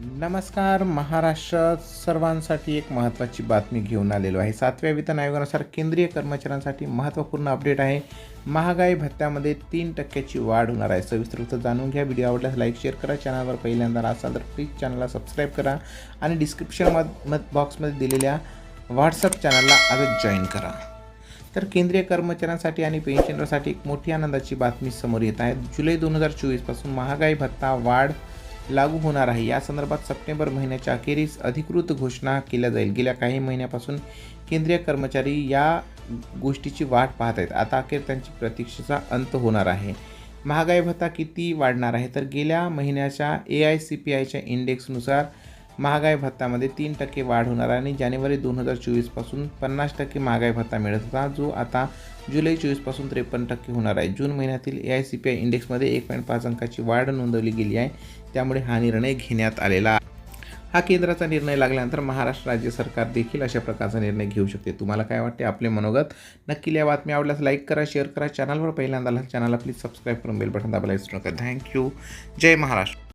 नमस्कार महाराष्ट्रात सर्वांसाठी एक महत्त्वाची बातमी घेऊन आलेलो आहे. सातव्या वेतन आयोगानुसार केंद्रीय कर्मचाऱ्यांसाठी महत्त्वपूर्ण अपडेट आहे. महागाई भत्त्यामध्ये तीन टक्क्याची वाढ होणार आहे. सविस्तर जाणून घ्या. व्हिडिओ आवडल्यास लाईक शेअर करा. चॅनलवर पहिल्यांदा असाल तर प्लीज चॅनलला सबस्क्राईब करा आणि डिस्क्रिप्शन मध मध बॉक्समध्ये दिलेल्या व्हॉट्सअप चॅनलला आजच जॉईन करा. तर केंद्रीय कर्मचाऱ्यांसाठी आणि पेन्शनरसाठी एक मोठी आनंदाची बातमी समोर येत आहे. जुलै दोन हजार चोवीसपासून महागाई भत्ता वाढ लागू होणार आहे. या संदर्भात सप्टेंबर महिन्याच्या अखेरीस अधिकृत घोषणा केल्या जाईल. गेल्या काही महिन्यापासून केंद्रीय कर्मचारी या गोष्टीची वाट पाहत आहेत. आता अखेर त्यांची प्रतीक्षेचा अंत होणार आहे. महागाई भत्ता किती वाढणार आहे? तर गेल्या महिन्याच्या ए आय सी पी आयच्या इंडेक्सनुसार महागाई भत्तामध्ये तीन टक्के वाढ होणार आहे आणि जानेवारी दोन हजार चोवीसपासून पन्नास टक्के महागाई भत्ता मिळत होता जो आता जुलै चोवीसपासून त्रेपन्न टक्के होणार आहे. जून महिन्यातील A I C P I इंडेक्समध्ये एक पॉईंट पाच अंकाची वाढ नोंदवली गेली आहे त्यामुळे हा निर्णय घेण्यात आलेला हा केंद्राचा निर्णय लागल्यानंतर महाराष्ट्र राज्य सरकार देखील अशा प्रकारचा निर्णय घेऊ शकते. तुम्हाला काय वाटते? आपले मनोगत? नक्की या बातमी आवडल्यास लाईक करा शेअर करा. चॅनलवर पहिल्यांदा आला चॅनलला प्लीज सबस्क्राईब करून बेल बटन दाबायला विसरू नका. थँक्यू जय महाराष्ट्र.